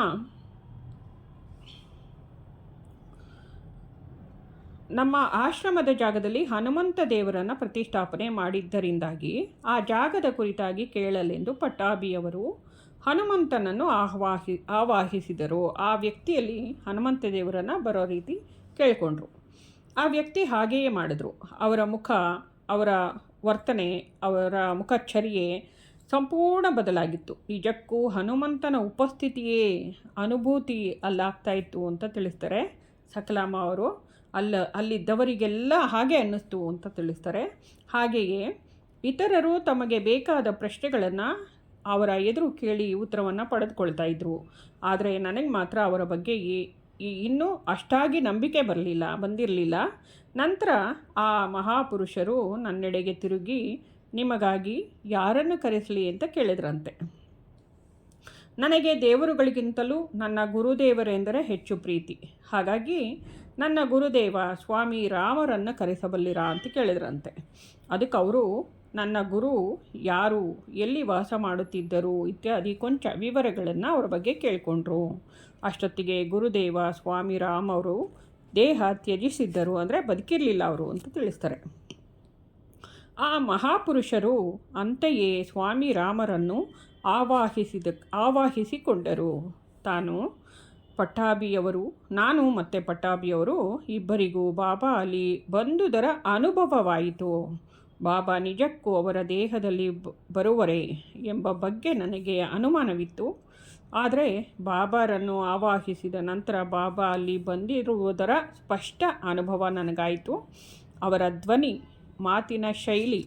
Speaker 1: ನಮ್ಮ ಆಶ್ರಮದ ಜಾಗದಲ್ಲಿ ಹನುಮಂತ ದೇವರನ್ನು ಪ್ರತಿಷ್ಠಾಪನೆ ಮಾಡಿದ್ದರಿಂದಾಗಿ ಆ ಜಾಗದ ಕುರಿತಾಗಿ ಕೇಳಲೆಂದು ಪಟ್ಟಾಭಿಯವರು ಹನುಮಂತನನ್ನು ಆಹ್ವಾಹಿ, ಆವಾಹಿಸಿದರು. ಆ ವ್ಯಕ್ತಿಯಲ್ಲಿ ಹನುಮಂತ ದೇವರನ್ನು ಬರೋ ರೀತಿ ಕೇಳಿಕೊಂಡ್ರು. ಆ ವ್ಯಕ್ತಿ ಹಾಗೆಯೇ ಮಾಡಿದ್ರು. ಅವರ ಮುಖ, ಅವರ ವರ್ತನೆ, ಅವರ ಮುಖಚರ್ಯೆ ಸಂಪೂರ್ಣ ಬದಲಾಗಿತ್ತು. ನಿಜಕ್ಕೂ ಹನುಮಂತನ ಉಪಸ್ಥಿತಿಯೇ ಅನುಭೂತಿ ಅಲ್ಲಾಗ್ತಾ ಇತ್ತು ಅಂತ ತಿಳಿಸ್ತಾರೆ ಸಕಲಾಮ ಅವರು. ಅಲ್ಲ, ಅಲ್ಲಿದ್ದವರಿಗೆಲ್ಲ ಹಾಗೆ ಅನ್ನಿಸ್ತು ಅಂತ ತಿಳಿಸ್ತಾರೆ. ಹಾಗೆಯೇ ಇತರರು ತಮಗೆ ಬೇಕಾದ ಪ್ರಶ್ನೆಗಳನ್ನು ಅವರ ಎದುರು ಕೇಳಿ ಉತ್ತರವನ್ನು ಪಡೆದುಕೊಳ್ತಾ ಇದ್ದರು ಆದರೆ ನನಗೆ ಮಾತ್ರ ಅವರ ಬಗ್ಗೆ ಇನ್ನೂ ಅಷ್ಟಾಗಿ ನಂಬಿಕೆ ಬರಲಿಲ್ಲ, ಬಂದಿರಲಿಲ್ಲ. ನಂತರ ಆ ಮಹಾಪುರುಷರು ನನ್ನೆಡೆಗೆ ತಿರುಗಿ, ನಿಮಗಾಗಿ ಯಾರನ್ನು ಕರೆಸಲಿ ಅಂತ ಕೇಳಿದ್ರಂತೆ. ನನಗೆ ದೇವರುಗಳಿಗಿಂತಲೂ ನನ್ನ ಗುರುದೇವರೆಂದರೆ ಹೆಚ್ಚು ಪ್ರೀತಿ. ಹಾಗಾಗಿ ನನ್ನ ಗುರುದೇವ, ಸ್ವಾಮಿ ರಾಮರನ್ನು ಕರೆಸಬಲ್ಲಿರಾ ಅಂತ ಕೇಳಿದ್ರಂತೆ. ಅದಕ್ಕೆ ಅವರು, ನನ್ನ ಗುರು ಯಾರು, ಎಲ್ಲಿ ವಾಸ ಮಾಡುತ್ತಿದ್ದರು ಇತ್ಯಾದಿ ಕೊಂಚ ವಿವರಗಳನ್ನು ಅವರ ಬಗ್ಗೆ ಕೇಳಿಕೊಂಡ್ರು. ಅಷ್ಟೊತ್ತಿಗೆ ಗುರುದೇವ, ಸ್ವಾಮಿ ರಾಮ್ ಅವರು ದೇಹ ತ್ಯಜಿಸಿದ್ದರು ಅಂದರೆ ಬದುಕಿರಲಿಲ್ಲ ಅವರು ಅಂತ ತಿಳಿಸ್ತಾರೆ. ಆ ಮಹಾಪುರುಷರು ಅಂತೆಯೇ ಸ್ವಾಮಿ ರಾಮರನ್ನು ಆವಾಹಿಸಿದ, ಆವಾಹಿಸಿಕೊಂಡರು. ತಾನು ಪಟ್ಟಾಭಿಯವರು, ನಾನು ಮತ್ತು ಪಟ್ಟಾಭಿಯವರು ಇಬ್ಬರಿಗೂ ಬಾಬಾ ಅಲ್ಲಿ ಬಂದುದರ ಅನುಭವವಾಯಿತು. ಬಾಬಾ ನಿಜಕ್ಕೂ ಅವರ ದೇಹದಲ್ಲಿ ಬರುವರೆ ಎಂಬ ಬಗ್ಗೆ ನನಗೆ ಅನುಮಾನವಿತ್ತು. ಆದರೆ ಬಾಬಾರನ್ನು ಆವಾಹಿಸಿದ ನಂತರ ಬಾಬಾ ಅಲ್ಲಿ ಬಂದಿರುವುದರ ಸ್ಪಷ್ಟ ಅನುಭವ ನನಗಾಯಿತು. ಅವರ ಧ್ವನಿ, ಮಾತಿನ ಶೈಲಿ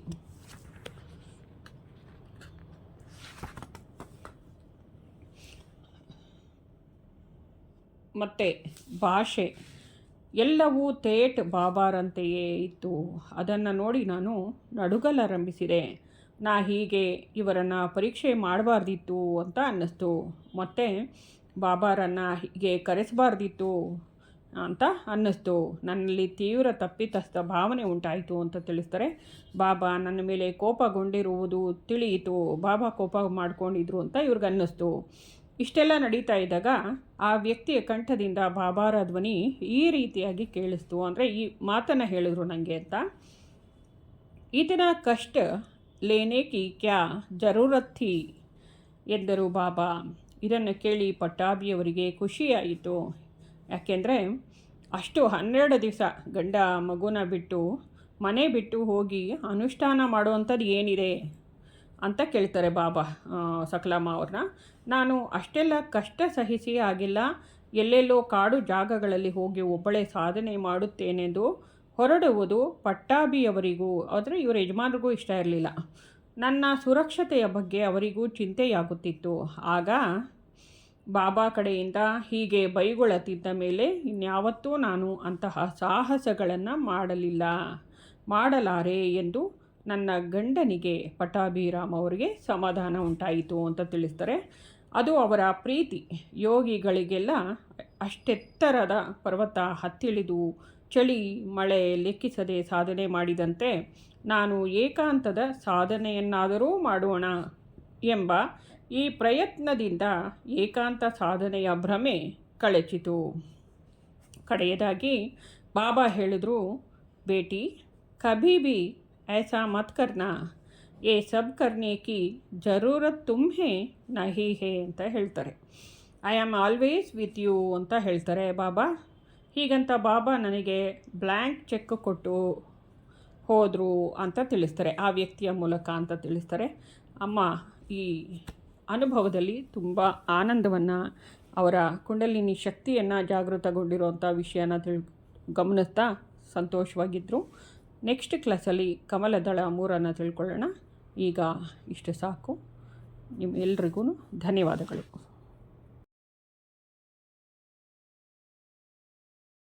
Speaker 1: ಮತ್ತು ಭಾಷೆ ಎಲ್ಲವೂ ತೇಟ್ ಬಾಬಾರಂತೆಯೇ ಇತ್ತು. ಅದನ್ನು ನೋಡಿ ನಾನು ನಡುಗಲಾರಂಭಿಸಿದೆ. ನಾ ಹೀಗೆ ಇವರನ್ನು ಪರೀಕ್ಷೆ ಮಾಡಬಾರ್ದಿತ್ತು ಅಂತ ಅನ್ನಿಸ್ತು. ಮತ್ತು ಬಾಬಾರನ್ನು ಹೀಗೆ ಕರೆಸಬಾರ್ದಿತ್ತು ಅಂತ ಅನ್ನಿಸ್ತು. ನನ್ನಲ್ಲಿ ತೀವ್ರ ತಪ್ಪಿತಸ್ಥ ಭಾವನೆ ಉಂಟಾಯಿತು ಅಂತ ತಿಳಿಸ್ತಾರೆ. ಬಾಬಾ ನನ್ನ ಮೇಲೆ ಕೋಪಗೊಂಡಿರುವುದು ತಿಳಿಯಿತು. ಬಾಬಾ ಕೋಪ ಮಾಡಿಕೊಂಡಿದ್ರು ಅಂತ ಇವ್ರಿಗೆ ಅನ್ನಿಸ್ತು ಇಷ್ಟೆಲ್ಲ ನಡೀತಾ ಇದ್ದಾಗ ಆ ವ್ಯಕ್ತಿಯ ಕಂಠದಿಂದ ಬಾಬಾರ ಧ್ವನಿ ಈ ರೀತಿಯಾಗಿ ಕೇಳಿಸ್ತು. ಅಂದರೆ ಈ ಮಾತನ್ನು ಹೇಳಿದ್ರು ನನಗೆ ಅಂತ. ಇದರ ಕಷ್ಟ ಲೇನೆ ಕಿ ಕ್ಯಾ ಜರೂರತ್ತಿ ಎಂದರು ಬಾಬಾ. ಇದನ್ನು ಕೇಳಿ ಪಟ್ಟಾಭಿಯವರಿಗೆ ಖುಷಿಯಾಯಿತು. ಯಾಕೆಂದರೆ ಅಷ್ಟು ಹನ್ನೆರಡು ದಿವಸ ಗಂಡ ಮಗುನ ಬಿಟ್ಟು ಮನೆ ಬಿಟ್ಟು ಹೋಗಿ ಅನುಷ್ಠಾನ ಮಾಡುವಂಥದ್ದು ಏನಿದೆ? ಅಂತ ಕೇಳ್ತಾರೆ ಬಾಬಾ ಸಕಲಮ್ಮ ಅವ್ರನ್ನ. ನಾನು ಅಷ್ಟೆಲ್ಲ ಕಷ್ಟ ಸಹಿಸಿ ಆಗಿಲ್ಲ. ಎಲ್ಲೆಲ್ಲೋ ಕಾಡು ಜಾಗಗಳಲ್ಲಿ ಹೋಗಿ ಒಬ್ಬಳೇ ಸಾಧನೆ ಮಾಡುತ್ತೇನೆಂದು ಹೊರಡುವುದು ಪಟ್ಟಾಭಿಯವರಿಗೂ, ಆದರೆ ಇವರ ಯಜಮಾನರಿಗೂ ಇಷ್ಟ ಇರಲಿಲ್ಲ. ನನ್ನ ಸುರಕ್ಷತೆಯ ಬಗ್ಗೆ ಅವರಿಗೂ ಚಿಂತೆಯಾಗುತ್ತಿತ್ತು. ಆಗ ಬಾಬಾ ಕಡೆಯಿಂದ ಹೀಗೆ ಬೈಗೊಳತಿದ್ದ ಮೇಲೆ ಇನ್ಯಾವತ್ತೂ ನಾನು ಅಂತಹ ಸಾಹಸಗಳನ್ನು ಮಾಡಲಿಲ್ಲ, ಮಾಡಲಾರೆ ಎಂದು ನನ್ನ ಗಂಡನಿಗೆ ಪಟಾಭಿರಾಮ್ ಅವರಿಗೆ ಸಮಾಧಾನ ಉಂಟಾಯಿತು ಅಂತ ತಿಳಿಸ್ತಾರೆ. ಅದು ಅವರ ಪ್ರೀತಿ. ಯೋಗಿಗಳಿಗೆಲ್ಲ ಅಷ್ಟೆತ್ತರದ ಪರ್ವತ ಹತ್ತಿಳಿದು ಚಳಿ, ಮಳೆ ಲೆಕ್ಕಿಸದೆ ಸಾಧನೆ ಮಾಡಿದಂತೆ ನಾನು ಏಕಾಂತದ ಸಾಧನೆಯನ್ನಾದರೂ ಮಾಡೋಣ ಎಂಬ ಈ ಪ್ರಯತ್ನದಿಂದ ಏಕಾಂತ ಸಾಧನೆಯ ಭ್ರಮೆ ಕಳಚಿತು. ಕಡೆಯದಾಗಿ ಬಾಬಾ ಹೇಳಿದರು, ಬೇಟಿ ಭಿ ऐसा मत करना ಏ ಸಬ್ ಕರ್ನೆ ಕಿ ಜರೂರತ್ ತುಮ್ಹೆ ನಹಿ ಹೇ ಅಂತ ಹೇಳ್ತಾರೆ I am always with you ಅಂತ ಹೇಳ್ತಾರೆ ಬಾಬಾ ಹೀಗಂತ ಬಾಬಾ ನನಗೆ ಬ್ಲ್ಯಾಂಕ್ ಚೆಕ್ ಕೊಟ್ಟು ಹೋದರು ಅಂತ ತಿಳಿಸ್ತಾರೆ ಆ ವ್ಯಕ್ತಿಯ ಮೂಲಕ ಅಂತ ತಿಳಿಸ್ತಾರೆ ಅಮ್ಮ ಈ ಅನುಭವದಲ್ಲಿ ತುಂಬ ಆನಂದವನ್ನು ಅವರ ಕುಂಡಲಿನಿ ಶಕ್ತಿಯನ್ನು ಜಾಗೃತಗೊಂಡಿರುವಂಥ ವಿಷಯನ ತಿಳ್ ಗಮನಿಸ್ತಾ ಸಂತೋಷವಾಗಿದ್ದರು ನೆಕ್ಸ್ಟ್ ಕ್ಲಾಸಲ್ಲಿ ಕಮಲದಳ ಮೂರನ್ನು ತಿಳ್ಕೊಳ್ಳೋಣ. ಈಗ ಇಷ್ಟು ಸಾಕು. ನಿಮ್ಮೆಲ್ರಿಗೂ ಧನ್ಯವಾದಗಳು.